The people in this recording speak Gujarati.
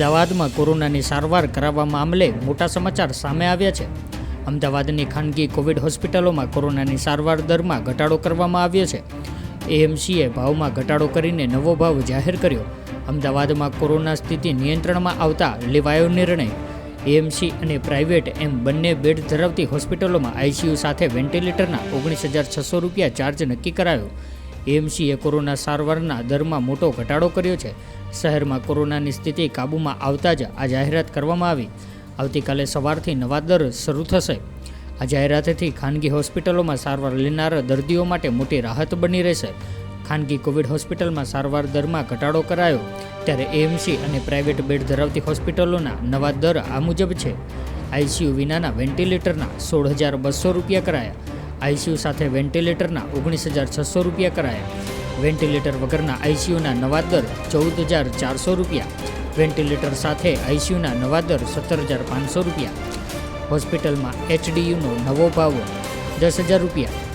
અમદાવાદમાં કોરોનાની સારવાર કરાવવા મામલે મોટા સમાચાર સામે આવ્યા છે. અમદાવાદની ખાનગી કોવિડ હોસ્પિટલોમાં કોરોનાની સારવાર દરમાં ઘટાડો કરવામાં આવ્યો છે. એએમસીએ ભાવમાં ઘટાડો કરીને નવો ભાવ જાહેર કર્યો. અમદાવાદમાં કોરોના સ્થિતિ નિયંત્રણમાં આવતા લેવાયો નિર્ણય. એએમસી અને પ્રાઇવેટ એમ બંને બેડ ધરાવતી હોસ્પિટલોમાં આઈસીયુ સાથે વેન્ટિલેટરના ઓગણીસ હજાર છસો રૂપિયા ચાર્જ નક્કી કરાયો. એએમસીએ કોરોના સારવારના દરમાં મોટો ઘટાડો કર્યો છે. શહેરમાં કોરોનાની સ્થિતિ કાબૂમાં આવતા જ આ જાહેરાત કરવામાં આવી. આવતીકાલે સવારથી નવા દર શરૂ થશે. આ જાહેરાતથી ખાનગી હોસ્પિટલોમાં સારવાર લેનાર દર્દીઓ માટે મોટી રાહત બની રહેશે. ખાનગી કોવિડ હોસ્પિટલમાં સારવાર દરમાં ઘટાડો કરાયો. ત્યારે એએમસી અને પ્રાઇવેટ બેડ ધરાવતી હોસ્પિટલોના નવા દર આ મુજબ છે. આઈસીયુ વિનાના વેન્ટિલેટરના સોળ હજાર બસો રૂપિયા કરાયા. આઈસીયુ સાથે વેન્ટિલેટરના ઓગણીસ હજાર છસો રૂપિયા કરાયા. વેન્ટિલેટર વગરના આઈસીયુના નવા દર ચૌદ હજાર ચારસો રૂપિયા. વેન્ટિલેટર સાથે આઈસીયુના નવા દર સત્તર હજાર પાંચસો રૂપિયા. હોસ્પિટલમાં એચડીયુનો નવો ભાવ દસ હજાર રૂપિયા.